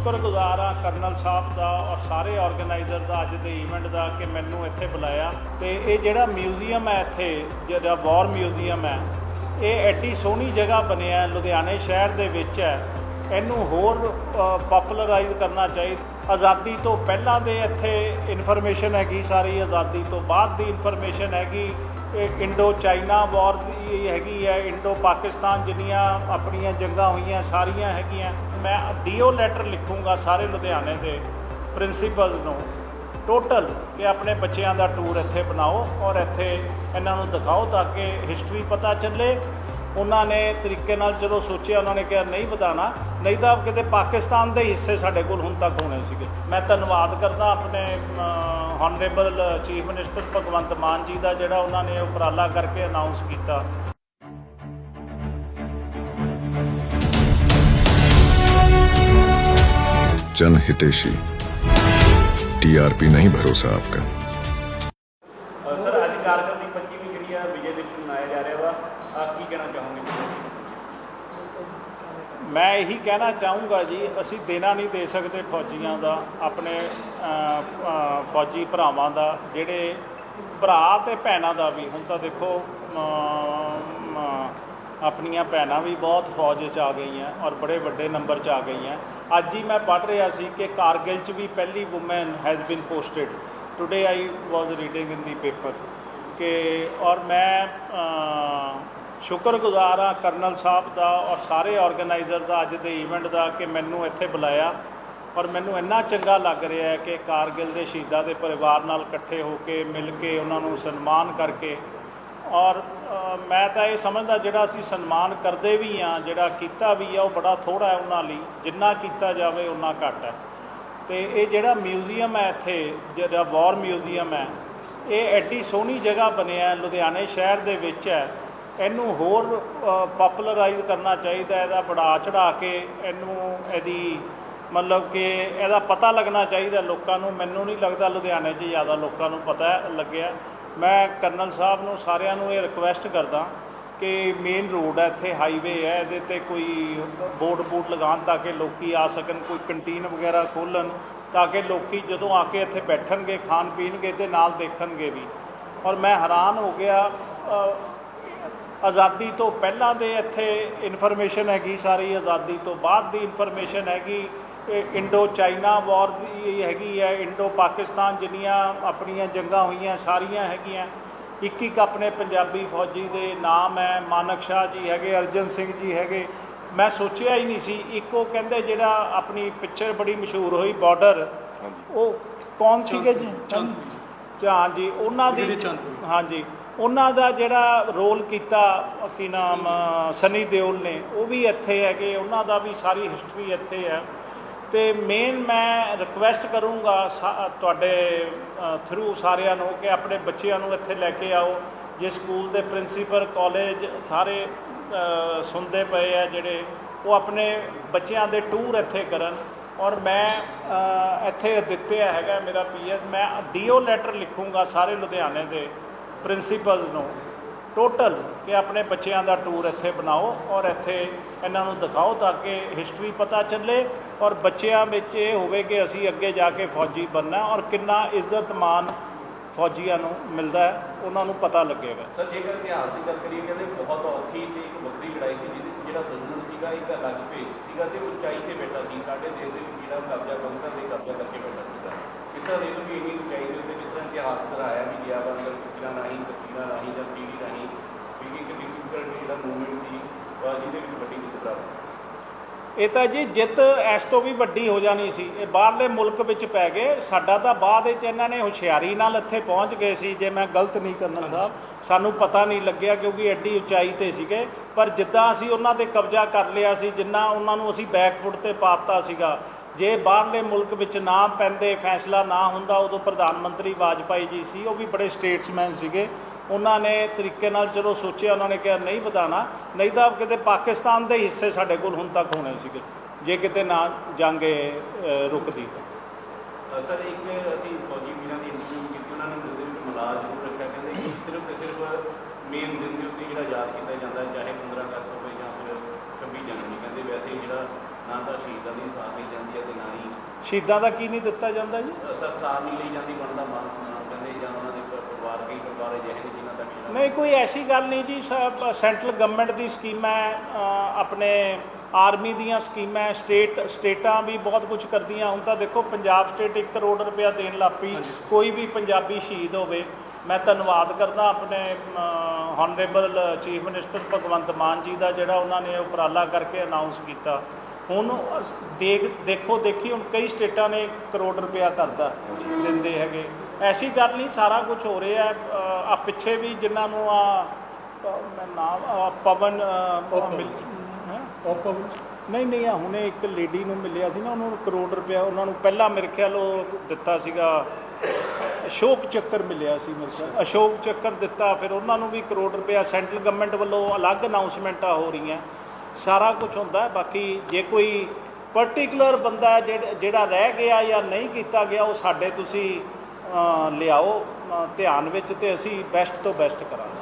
ਸ਼ੁਕਰਗੁਜ਼ਾਰ ਹਾਂ ਕਰਨਲ ਸਾਹਿਬ ਦਾ ਔਰ ਸਾਰੇ ਆਰਗੇਨਾਈਜ਼ਰ ਦਾ ਅੱਜ ਦੇ ਇਵੈਂਟ ਦਾ ਕਿ ਮੈਨੂੰ ਇੱਥੇ ਬੁਲਾਇਆ। ਤੇ ਇਹ ਜਿਹੜਾ ਮਿਊਜ਼ੀਅਮ ਹੈ ਇੱਥੇ, ਜਿਹੜਾ ਵਾਰ ਮਿਊਜ਼ੀਅਮ ਹੈ, ਇਹ ਐਡੀ ਸੋਹਣੀ ਜਗ੍ਹਾ ਬਣਿਆ ਲੁਧਿਆਣੇ ਸ਼ਹਿਰ ਦੇ ਵਿੱਚ ਹੈ। ਇਹਨੂੰ ਹੋਰ ਪਪੂਲਰਾਈਜ਼ ਕਰਨਾ ਚਾਹੀਦਾ ਆਜ਼ਾਦੀ ਤੋਂ ਪਹਿਲਾਂ ਦੇ ਇੱਥੇ ਇਨਫੋਰਮੇਸ਼ਨ ਹੈਗੀ ਸਾਰੀ, ਆਜ਼ਾਦੀ ਤੋਂ ਬਾਅਦ ਦੀ ਇਨਫੋਰਮੇਸ਼ਨ ਹੈਗੀ। ਇਹ ਇੰਡੋ ਚਾਈਨਾ ਵਾਰ ਦੀ ਹੈਗੀ ਹੈ ਇੰਡੋ ਪਾਕਿਸਤਾਨ ਜਿੰਨੀਆਂ ਆਪਣੀਆਂ ਜੰਗਾਂ ਹੋਈਆਂ, ਸਾਰੀਆਂ ਹੈਗੀਆਂ। ਮੈਂ ਡੀਓ ਲੈਟਰ ਲਿਖੂੰਗਾ ਸਾਰੇ ਲੁਧਿਆਣੇ ਦੇ ਪ੍ਰਿੰਸੀਪਲਸ ਨੂੰ। ਟੋਟਲ ਕਿ ਆਪਣੇ ਬੱਚਿਆਂ ਦਾ ਟੂਰ ਇੱਥੇ ਬਣਾਓ ਔਰ ਇੱਥੇ ਇਹਨਾਂ ਨੂੰ ਦਿਖਾਓ ਤਾਂ ਕਿ ਹਿਸਟਰੀ ਪਤਾ ਚੱਲੇ। ਉਹਨਾਂ ਨੇ ਤਰੀਕੇ ਨਾਲ ਚਲੋ ਸੋਚਿਆ ਉਹਨਾਂ ਨੇ ਕਿਹਾ ਨਹੀਂ ਵਧਾਣਾ ਨਹੀਂ ਤਾਂ ਕਿਤੇ ਪਾਕਿਸਤਾਨ ਦੇ ਹਿੱਸੇ ਸਾਡੇ ਕੋਲ ਹੁਣ ਤੱਕ ਹੋਣੇ ਸੀਗੇ ਮੈਂ ਧੰਨਵਾਦ ਕਰਦਾ ਆਪਣੇ honourable chief minister Bhagwant Mann ji ਦਾ ਜਿਹੜਾ ਉਹਨਾਂ ਨੇ ਉਪਰਾਲਾ ਕਰਕੇ ਅਨਾਉਂਸ ਕੀਤਾ जन हितेशी टीआरपी नहीं भरोसा आपका ਕਹਿਣਾ ਚਾਹੋਗੇ। ਮੈਂ ਇਹੀ ਕਹਿਣਾ ਚਾਹੂੰਗਾ ਜੀ, ਅਸੀਂ ਦੇਣਾ ਨਹੀਂ ਦੇ ਸਕਦੇ ਫੌਜੀਆਂ ਦਾ, ਆਪਣੇ ਫੌਜੀ ਭਰਾਵਾਂ ਦਾ, ਜਿਹੜੇ ਭਰਾ ਤੇ ਭੈਣਾਂ ਦਾ ਵੀ। ਹੁਣ ਤਾਂ ਦੇਖੋ ਆਪਣੀਆਂ ਭੈਣਾਂ ਵੀ ਬਹੁਤ ਫੌਜ 'ਚ ਆ ਗਈਆਂ ਔਰ ਬੜੇ ਵੱਡੇ ਨੰਬਰ 'ਚ ਆ ਗਈਆਂ। ਅੱਜ ਹੀ ਮੈਂ ਪੜ੍ਹ ਰਿਹਾ ਸੀ ਕਿ ਕਾਰਗਿਲ 'ਚ ਵੀ ਪਹਿਲੀ woman has been posted today I was reading in the paper ਕਿ ਔਰ ਮੈਂ ਸ਼ੁਕਰਗੁਜ਼ਾਰ ਹਾਂ ਕਰਨਲ ਸਾਹਿਬ ਦਾ ਔਰ ਸਾਰੇ ਆਰਗੇਨਾਈਜ਼ਰ ਦਾ ਅੱਜ ਦੇ ਇਵੈਂਟ ਦਾ ਕਿ ਮੈਨੂੰ ਇੱਥੇ ਬੁਲਾਇਆ। ਔਰ ਮੈਨੂੰ ਇੰਨਾ ਚੰਗਾ ਲੱਗ ਰਿਹਾ ਹੈ ਕਿ ਕਾਰਗਿਲ ਦੇ ਸ਼ਹੀਦਾਂ ਦੇ ਪਰਿਵਾਰ ਨਾਲ ਇਕੱਠੇ ਹੋ ਕੇ, ਮਿਲ ਕੇ ਉਹਨਾਂ ਨੂੰ ਸਨਮਾਨ ਕਰਕੇ। ਔਰ ਮੈਂ ਤਾਂ ਇਹ ਸਮਝਦਾ ਜਿਹੜਾ ਅਸੀਂ ਸਨਮਾਨ ਕਰਦੇ ਵੀ ਆ ਜਿਹੜਾ ਕੀਤਾ ਵੀ ਆ, ਉਹ ਬੜਾ ਥੋੜਾ ਹੈ ਉਹਨਾਂ ਲਈ। ਜਿੰਨਾ ਕੀਤਾ ਜਾਵੇ ਉਨਾ ਘੱਟ ਹੈ। ਤੇ ਇਹ ਜਿਹੜਾ ਮਿਊਜ਼ੀਅਮ ਹੈ ਇੱਥੇ, ਜਿਹੜਾ ਵਾਰ ਮਿਊਜ਼ੀਅਮ ਹੈ, ਇਹ ਐਡੀ ਸੋਹਣੀ ਜਗ੍ਹਾ ਬਣਿਆ ਲੁਧਿਆਣੇ ਸ਼ਹਿਰ ਦੇ ਵਿੱਚ ਹੈ। ਇਹਨੂੰ ਹੋਰ ਪਪੂਲਰਾਈਜ਼ ਕਰਨਾ ਚਾਹੀਦਾ ਇਹਦਾ ਬੜਾ ਚੜਾ ਕੇ ਇਹਨੂੰ ਇਹਦੀ ਮਤਲਬ ਕਿ ਇਹਦਾ ਪਤਾ ਲੱਗਣਾ ਚਾਹੀਦਾ ਲੋਕਾਂ ਨੂੰ। ਮੈਨੂੰ ਨਹੀਂ ਲੱਗਦਾ ਲੁਧਿਆਣੇ 'ਚ ਜ਼ਿਆਦਾ ਲੋਕਾਂ ਨੂੰ ਪਤਾ ਲੱਗਿਆ। ਮੈਂ ਕਰਨਲ ਸਾਹਿਬ ਨੂੰ ਸਾਰਿਆਂ ਨੂੰ ਇਹ ਰਿਕੁਐਸਟ ਕਰਦਾ ਕਿ ਮੇਨ ਰੋਡ ਹੈ, ਇੱਥੇ ਹਾਈਵੇ ਹੈ, ਇਹਦੇ ਤੇ ਕੋਈ ਬੋਰਡ ਬੋਰਡ ਲਗਾਉਣ ਤਾਂ ਕਿ ਲੋਕੀ ਆ ਸਕਣ, ਕੋਈ ਕੰਟੀਨ ਵਗੈਰਾ ਖੋਲ੍ਹਣ ਤਾਂ ਕਿ ਲੋਕੀ ਜਦੋਂ ਆ ਕੇ ਇੱਥੇ ਬੈਠਣਗੇ ਖਾਣ ਪੀਣਗੇ ਤੇ ਨਾਲ ਦੇਖਣਗੇ ਵੀ। ਔਰ ਮੈਂ ਹੈਰਾਨ ਹੋ ਗਿਆ ਆਜ਼ਾਦੀ ਤੋਂ ਪਹਿਲਾਂ ਦੇ ਇੱਥੇ ਇਨਫੋਰਮੇਸ਼ਨ ਹੈਗੀ ਸਾਰੀ ਆਜ਼ਾਦੀ ਤੋਂ ਬਾਅਦ ਦੀ ਇਨਫੋਰਮੇਸ਼ਨ ਹੈਗੀ। ਇੰਡੋ ਚਾਈਨਾ ਵਾਰ ਦੀ ਹੈਗੀ ਹੈ ਇੰਡੋ ਪਾਕਿਸਤਾਨ ਜਿੰਨੀਆਂ ਆਪਣੀਆਂ ਜੰਗਾਂ ਹੋਈਆਂ ਸਾਰੀਆਂ ਹੈਗੀਆਂ। ਇੱਕ ਇੱਕ ਆਪਣੇ ਪੰਜਾਬੀ ਫੌਜੀ ਦੇ ਨਾਮ ਹੈ ਮਾਨਕ ਸ਼ਾਹ ਜੀ ਹੈਗੇ ਅਰਜਨ ਸਿੰਘ ਜੀ ਹੈਗੇ। ਮੈਂ ਸੋਚਿਆ ਹੀ ਨਹੀਂ ਸੀ ਇੱਕ ਕਹਿੰਦੇ ਜਿਹੜਾ ਆਪਣੀ ਪਿਕਚਰ ਬੜੀ ਮਸ਼ਹੂਰ ਹੋਈ ਬਾਰਡਰ ਉਹ ਕੌਣ ਸੀਗੇ ਜੀ। ਚਾਂ ਜੀ ਉਹਨਾਂ ਦੀ ਹਾਂਜੀ ਉਹਨਾਂ ਦਾ ਜਿਹੜਾ ਰੋਲ ਕੀਤਾ ਕੀ ਨਾਮ ਸਨੀ ਦਿਓਲ ਨੇ ਉਹ ਵੀ ਇੱਥੇ ਹੈਗੇ ਉਹਨਾਂ ਦਾ ਵੀ ਸਾਰੀ ਹਿਸਟਰੀ ਇੱਥੇ ਹੈ। ਤੇ ਮੇਨ ਮੈਂ ਰਿਕੁਐਸਟ ਕਰੂੰਗਾ ਤੁਹਾਡੇ ਥਰੂ ਸਾਰਿਆਂ ਨੂੰ ਕਿ ਆਪਣੇ ਬੱਚਿਆਂ ਨੂੰ ਇੱਥੇ ਲੈ ਕੇ ਆਓ ਜੇ ਸਕੂਲ ਦੇ ਪ੍ਰਿੰਸੀਪਲ ਕਾਲਜ ਸਾਰੇ ਸੁਣਦੇ ਪਏ ਆ ਜਿਹੜੇ ਉਹ ਆਪਣੇ ਬੱਚਿਆਂ ਦੇ ਟੂਰ ਇੱਥੇ ਕਰਨ। ਔਰ ਮੈਂ ਇੱਥੇ ਦਿੱਤੇ ਹੈਗਾ, ਮੇਰਾ ਪੀਐਸ, ਮੈਂ ਡੀਓ ਲੈਟਰ ਲਿਖੂੰਗਾ ਸਾਰੇ ਲੁਧਿਆਣੇ ਦੇ ਪ੍ਰਿੰਸੀਪਲਸ ਨੂੰ। ਟੋਟਲ ਕਿ ਆਪਣੇ ਬੱਚਿਆਂ ਦਾ ਟੂਰ ਇੱਥੇ ਬਣਾਓ ਔਰ ਇੱਥੇ ਇਹਨਾਂ ਨੂੰ ਦਿਖਾਓ ਤਾਂ ਕਿ ਹਿਸਟਰੀ ਪਤਾ ਚੱਲੇ ਔਰ ਬੱਚਿਆਂ ਵਿੱਚ ਇਹ ਹੋਵੇ ਕਿ ਅਸੀਂ ਅੱਗੇ ਜਾ ਕੇ ਫੌਜੀ ਬਣਨਾ ਔਰ ਕਿੰਨਾ ਇੱਜ਼ਤ ਮਾਨ ਫੌਜੀਆਂ ਨੂੰ ਮਿਲਦਾ ਹੈ, ਉਹਨਾਂ ਨੂੰ ਪਤਾ ਲੱਗੇਗਾ। ਸਰ, ਜੇਕਰ ਇਤਿਹਾਸ ਦੀ ਗੱਲ ਕਰੀਏ ਕਹਿੰਦੇ ਬਹੁਤ ਔਖੀ ਤੇ ਇੱਕ ਵੱਖਰੀ ਲੜਾਈ ਸੀ ਜਿਹਦੇ ਜਿਹੜਾ ਦੁਸ਼ਮਣ ਸੀਗਾ, ਇੱਕ ਅਲੱਗ ਭੇਜ ਸੀਗਾ ਤੇ ਉਚਾਈ ਤੇ ਬੈਠਾ ਸੀ। ਸਾਡੇ ਦੇਸ਼ ਦੇ ਵਿੱਚ ਜਿਹੜਾ ਕਬਜ਼ਾ ਬੰਦਾ ਤੇ ਕਬਜ਼ਾ ਕਰਕੇ ਬੈਠਾ ਸੀਗਾ। ਇਸ ਤਰ੍ਹਾਂ ਦੇਖੋ ਕਿ ਇੰਨੀ ਉਚਾਈ ਦੇ ਉੱਤੇ ਜਿਸ ਤਰ੍ਹਾਂ ਇਤਿਹਾਸ ਦਰਾਇਆ ਵੀ ਗਿਆ ਵਾ, ਅੰਦਰ ਤਸਵੀਰਾਂ ਰਾਹੀਂ ਤਸਵੀਰਾਂ ਰਾਹੀਂ ਜਾਂ ਟੀਵੀ ਰਾਹੀਂ ਕਿਉਂਕਿ ਇੱਕ ਡਿਫਿਕਲਟ ਜਿਹੜਾ ਮੂਵਮੈਂਟ ਸੀ ਅਹ ਜਿਹਦੇ ਵਿੱਚ ਵੱਡੀ ਜਿੱਤ ਪ੍ਰਾਪਤ ਇਹ ਤਾਂ ਜੀ ਜਿੱਤ ਇਸ ਤੋਂ ਵੀ ਵੱਡੀ ਹੋ ਜਾਣੀ ਸੀ। ਇਹ ਬਾਹਰਲੇ ਮੁਲਕ ਵਿੱਚ ਪੈ ਗਏ। ਸਾਡਾ ਤਾਂ ਬਾਅਦ ਵਿੱਚ ਇਹਨਾਂ ਨੇ ਹੁਸ਼ਿਆਰੀ ਨਾਲ ਇੱਥੇ ਪਹੁੰਚ ਗਏ ਸੀ ਜੇ ਮੈਂ ਗਲਤ ਨਹੀਂ ਕਰਨਾ ਸਾਹਿਬ। ਸਾਨੂੰ ਪਤਾ ਨਹੀਂ ਲੱਗਿਆ ਕਿਉਂਕਿ ਐਡੀ ਉਚਾਈ ਤੇ ਸੀਗੇ। ਪਰ ਜਿੱਦਾਂ ਅਸੀਂ ਉਹਨਾਂ ਤੇ ਕਬਜ਼ਾ ਕਰ ਲਿਆ ਸੀ ਜਿੰਨਾ ਉਹਨਾਂ ਨੂੰ ਅਸੀਂ ਬੈਕਫੁੱਟ ਤੇ ਪਾਤਾ ਸੀਗਾ ਜੇ ਬਾਹਰਲੇ ਮੁਲਕ ਵਿੱਚ ਨਾ ਪੈਂਦੇ ਫੈਸਲਾ ਨਾ ਹੁੰਦਾ ਉਦੋਂ ਪ੍ਰਧਾਨ ਮੰਤਰੀ ਵਾਜਪਾਈ ਜੀ ਸੀ ਉਹ ਵੀ ਬੜੇ ਸਟੇਟਸਮੈਨ ਸੀਗੇ। ਉਹਨਾਂ ਨੇ ਤਰੀਕੇ ਨਾਲ ਚਲੋ ਸੋਚਿਆ ਉਹਨਾਂ ਨੇ ਕਿਹਾ ਨਹੀਂ ਵਧਾਣਾ ਨਹੀਂ ਤਾਂ ਕਿਤੇ ਪਾਕਿਸਤਾਨ ਦੇ ਹਿੱਸੇ ਸਾਡੇ ਕੋਲ ਹੁਣ ਤੱਕ ਹੋਣੇ ਸੀਗੇ ਜੇ ਕਿਤੇ ਨਾ ਜੰਗ ਰੁਕਦੀ। ਸਰ ਇੱਕ ਅਸੀਂ ਫੌਜੀ ਵੀਰਾਂ ਦੀ ਇੰਟਰਵਿਊ ਕੀਤੀ ਉਹਨਾਂ ਨੇ ਉਹਦੇ ਵਿੱਚ ਮਲਾਜ ਜ਼ਰੂਰ ਰੱਖਿਆ ਕਹਿੰਦੇ ਕਿ ਸਿਰਫ ਤੇ ਸਿਰਫ ਮੇਨ ਦਿਨ ਦੇ ਉੱਤੇ ਜਿਹੜਾ ਯਾਦ ਕੀਤਾ ਜਾਂਦਾ ਚਾਹੇ 15 ਅਗਸਤ ਹੋਵੇ ਜਾਂ ਫਿਰ 26 ਜਨਵਰੀ ਕਹਿੰਦੇ ਵੈਸੇ ਜਿਹੜਾ ਨਾ ਤਾਂ ਸ਼ਹੀਦਾਂ ਦੀ ਸਾਥ ਲਈ ਜਾਂਦੀ ਹੈ ਤੇ ਨਾ ਹੀ ਸ਼ਹੀਦਾਂ ਦਾ ਕੀ ਨਹੀਂ ਦਿੱਤਾ ਜਾਂਦਾ ਜੀ? ਸਰ ਸਾਥ ਨਹੀਂ ਲਈ ਜਾਂਦੀ ਬਣਦਾ ਮਾਨ ਸਨਮਾਨ ਕਹਿੰਦੇ ਜਾਂ ਉਹਨਾਂ ਦੇ ਪਰਿਵਾਰ ਕਈ ਪਰਿਵਾਰ ਅਜਿਹੇ ਨੇ ਨਹੀਂ ਕੋਈ ਐਸੀ ਗੱਲ ਨਹੀਂ ਜੀ ਸੈਂਟਰਲ ਗਵਰਨਮੈਂਟ ਦੀ ਸਕੀਮਾਂ ਆਪਣੇ ਆਰਮੀ ਦੀਆਂ ਸਕੀਮਾਂ ਸਟੇਟ ਸਟੇਟਾਂ ਵੀ ਬਹੁਤ ਕੁਝ ਕਰਦੀਆਂ। ਹੁਣ ਤਾਂ ਦੇਖੋ ਪੰਜਾਬ ਸਟੇਟ 1 ਕਰੋੜ ਰੁਪਇਆ ਦੇਣ ਲੱਪੀ ਕੋਈ ਵੀ ਪੰਜਾਬੀ ਸ਼ਹੀਦ ਹੋਵੇ। ਮੈਂ ਧੰਨਵਾਦ ਕਰਦਾ ਆਪਣੇ honourable chief minister Bhagwant Mann ji ਦਾ ਜਿਹੜਾ ਉਹਨਾਂ ਨੇ ਉਪਰਾਲਾ ਕਰਕੇ ਅਨਾਉਂਸ ਕੀਤਾ। ਹੁਣ ਦੇਖ ਦੇਖੋ ਦੇਖੀ ਹੁਣ ਕਈ ਸਟੇਟਾਂ ਨੇ ਕਰੋੜ ਰੁਪਇਆ ਕਰਦਾ ਦਿੰਦੇ ਹੈਗੇ। ਐਸੀ ਗੱਲ ਨਹੀਂ ਸਾਰਾ ਕੁਝ ਹੋ ਰਿਹਾ ਆ ਪਿੱਛੇ ਵੀ ਜਿਨ੍ਹਾਂ ਨੂੰ ਆ ਮੈਂ ਨਾਮ ਆਹ ਪਵਨ ਅਹ, ਮਿਲ ਹੈਂ? ਨਹੀਂ ਨਹੀਂ ਆ ਹੁਣੇ ਇੱਕ ਲੇਡੀ ਨੂੰ ਮਿਲਿਆ ਸੀ ਨਾ ਉਹਨਾਂ ਨੂੰ ਕਰੋੜ ਰੁਪਇਆ ਉਹਨਾਂ ਨੂੰ ਪਹਿਲਾਂ ਮੇਰੇ ਖਿਆਲ ਉਹ ਦਿੱਤਾ ਸੀਗਾ ਅਸ਼ੋਕ ਚੱਕਰ ਮਿਲਿਆ ਸੀ ਮੇਰੇ ਖਿਆਲ। ਅਸ਼ੋਕ ਚੱਕਰ ਦਿੱਤਾ ਫਿਰ ਉਹਨਾਂ ਨੂੰ ਵੀ ਕਰੋੜ ਰੁਪਇਆ ਸੈਂਟਰਲ ਗਵਰਨਮੈਂਟ ਵੱਲੋਂ ਅਲੱਗ ਅਨਾਉਂਸਮੈਂਟਾਂ ਹੋ ਰਹੀਆਂ। ਸਾਰਾ ਕੁਝ ਹੁੰਦਾ ਹੈ। ਬਾਕੀ ਜੇ ਕੋਈ ਪਰਟੀਕੂਲਰ ਬੰਦਾ ਹੈ ਜਿਹੜਾ ਜਿਹੜਾ ਰਹਿ ਗਿਆ ਜਾਂ ਨਹੀਂ ਕੀਤਾ ਗਿਆ ਉਹ ਸਾਡੇ ਤੁਸੀਂ ਅ, ਲਿਆਓ। ਧਿਆਨ ਵਿੱਚ ਤੇ ਅਸੀਂ ਬੈਸਟ ਤੋਂ ਬੈਸਟ ਕਰਾਂਗੇ।